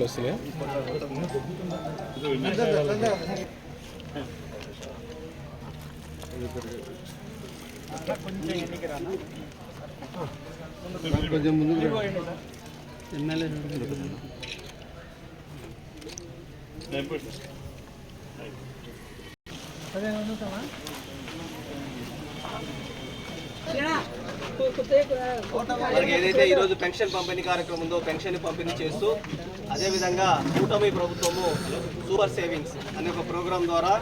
వస్తున్నాయా కొంచెం ముందు ఎమ్మెల్యే మనకి ఏదైతే ఈరోజు పెన్షన్ పంపిణీ కార్యక్రమం ఉందో పెన్షన్ పంపిణీ చేస్తూ అదేవిధంగా కూటమి ప్రభుత్వము సూపర్ సేవింగ్స్ అనే ఒక ప్రోగ్రాం ద్వారా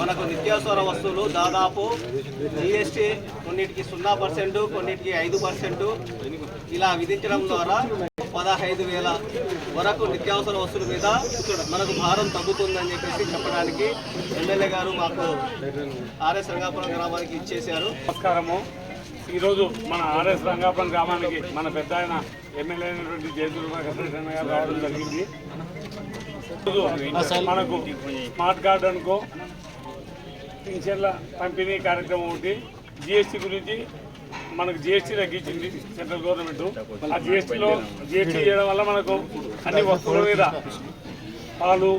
మనకు నిత్యావసర వస్తువులు దాదాపు జిఎస్టీ కొన్నిటికి సున్నా పర్సెంట్ కొన్నిటికి ఐదు పర్సెంట్ ఇలా విధించడం ద్వారా పదహైదు వేల వరకు నిత్యావసర వస్తువుల మీద మనకు భారం తగ్గుతుందని చెప్పేసి చెప్పడానికి ఎమ్మెల్యే గారు మాకు ఆర్ఎస్ రంగాపురం గ్రామానికి ఇచ్చేశారు. నమస్కారము. ఈరోజు మన ఆర్ఎస్ రంగాపురం గ్రామానికి మన పెద్ద ఆయన ఎమ్మెల్యే అయినటువంటి జయదుర్గ వెంకటరమణ గారు రావడం జరిగింది. మనకు స్మార్ట్ కార్డ్ అనుకో పింఛన్ల పంపిణీ కార్యక్రమం ఒకటి జిఎస్టీ గురించి మనకు జిఎస్టీ తగ్గించింది సెంట్రల్ గవర్నమెంట్ ఆ జిఎస్టీలో జిఎస్టీ చేయడం వల్ల మనకు అన్ని వస్తువుల మీద పాలు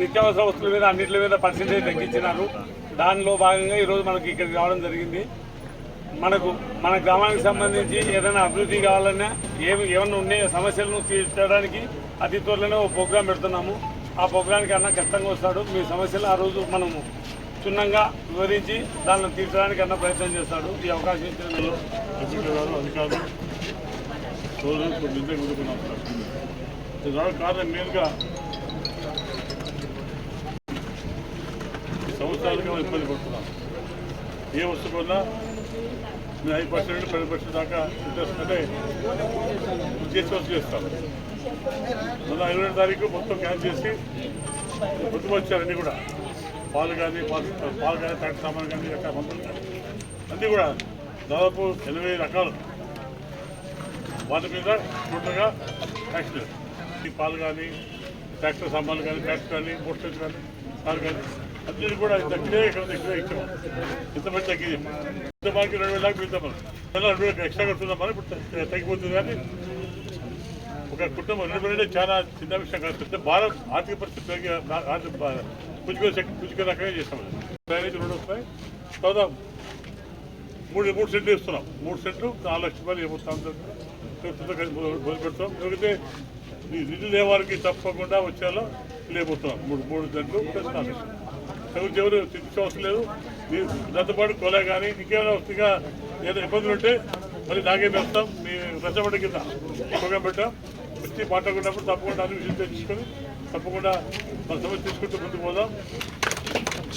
నిత్యావసర వస్తువుల మీద అన్నింటి మీద పర్సెంటేజ్ తగ్గించినారు. దానిలో భాగంగా ఈరోజు మనకి ఇక్కడికి రావడం జరిగింది. మనకు మన గ్రామానికి సంబంధించి ఏదైనా అభివృద్ధి కావాలన్నా ఏమి ఏమైనా ఉండే సమస్యలను తీర్చడానికి అతి త్వరలోనే ఒక ప్రోగ్రాం పెడుతున్నాము. ఆ ప్రోగ్రాంకి అన్న ఖచ్చితంగా వస్తాడు. మీ సమస్యలు ఆ రోజు మనము క్షుణ్ణంగా వివరించి దానిని తీర్చడానికి అన్న ప్రయత్నం చేస్తాడు. ఈ అవకాశం ఇచ్చిన మీరు అధికారులు అధికారులు సోదరులు కారణం మెయిన్గా సంవత్సరాలుగా ఇబ్బంది పడుతున్నాం. ఏ వస్తువు కొన్నా మేము ఐదు పర్సెంట్ పది పర్సెంట్ దాకా ఇంట్రెస్ట్ అంటే చేసి వస్తూ చేస్తాం. మొన్న ఇరవై రెండు తారీఖు మొత్తం క్యాన్ చేసి పొద్దుకు అన్నీ కూడా. పాలు కానీ పాలు పాలు కానీ ట్రాక్టర్ సామాన్ కానీ రకాల మందులు అన్నీ కూడా దాదాపు ఎనభై రకాలు. వాటి మీద టోటల్గా ట్యాక్స్ లేదు. ఈ పాలు కానీ ట్రాక్టర్ సామాన్లు కానీ ట్రాక్టర్ కానీ మోటార్స్ కానీ కారు కానీ అన్నీ కూడా తగ్గితే ఇక్కడ దగ్గర ఇచ్చాం ఇంతమంది తగ్గింది. ఇంత మనకి రెండు వేల దాకా మిగతా మనం. రెండు వేలు ఎక్స్ట్రా కడుతున్నాం మనం ఇప్పుడు తగ్గిపోతుంది కానీ ఒక కుటుంబం రెండు చాలా చిన్న విషయం కాదు పెద్ద భారం ఆర్థిక పరిస్థితి పెరిగి ఆర్థిక పుచ్చుకో పుచ్చుకో రకంగా చేస్తాం అది. రెండు వస్తాయి. తర్వాత మూడు మూడు సెంట్లు ఇస్తున్నాం మూడు సెంట్లు నాలుగు లక్షల రూపాయలు ఏమవుతాం మొదలు పెడతాం. లేకపోతే నిధులు లేవారికి తప్పకుండా వచ్చేలా లేకపోతున్నాం. మూడు మూడు సెంట్లు ప్లస్ నాలుగు లక్షలు. ఎవరు అవసరం లేదు. మీరు దాంతోపాటు కొలే కానీ ఇంకేమైనా వస్తుందిగా? ఏదైనా ఇబ్బందులు ఉంటే మళ్ళీ నాగే వేస్తాం. మీ రచ్చబడి కింద ప్రోగ్రాం పెట్టాం. వచ్చి మాట్లాడుకున్నప్పుడు తప్పకుండా అన్ని విషయాలు తెలుసుకొని తప్పకుండా మన సమస్య తీసుకుంటూ ముందుకు పోదాం.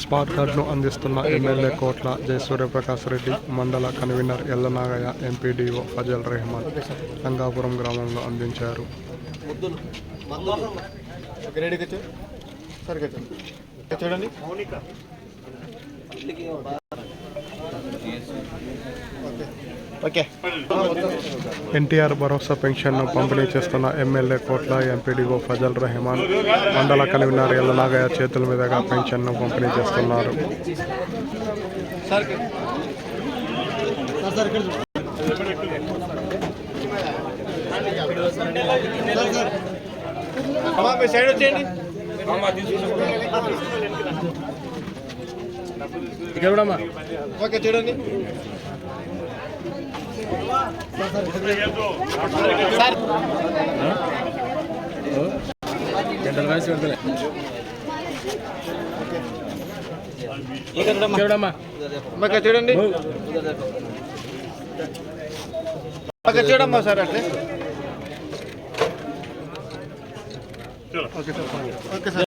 స్మార్ట్ కార్డును అందిస్తున్న ఎమ్మెల్యే కోట్ల జయ సూర్యప్రకాష్ రెడ్డి మండల కన్వీనర్ ఎల్లనాగయ్య ఎంపీడీఓ ఫజల్ రెహమాన్ రంగాపురం గ్రామంలో అందించారు. చూడండి. ఓకే. ఎన్టీఆర్ భరోసా పెన్షన్ను పంపిణీ చేస్తున్న ఎమ్మెల్యే కోట్ల ఎంపీడీఓ ఫజల్ రెహమాన్ మండల కన్వీనర్ ఎల్లనాగయ్య చేతుల మీదుగా పెన్షన్ను పంపిణీ చేస్తున్నారు. సార్ సార్ ఇక్కడ అమ్మా మీరు సైడ్ వచ్చేయండి ఇక్కడ కూడా ఓకే చూడండి. సార్. గంటల రాసి పెడతలే. చూడమ్మా. చూడండి. చూడమ్మా సార్ అట్లే. Okay sir. Okay sir.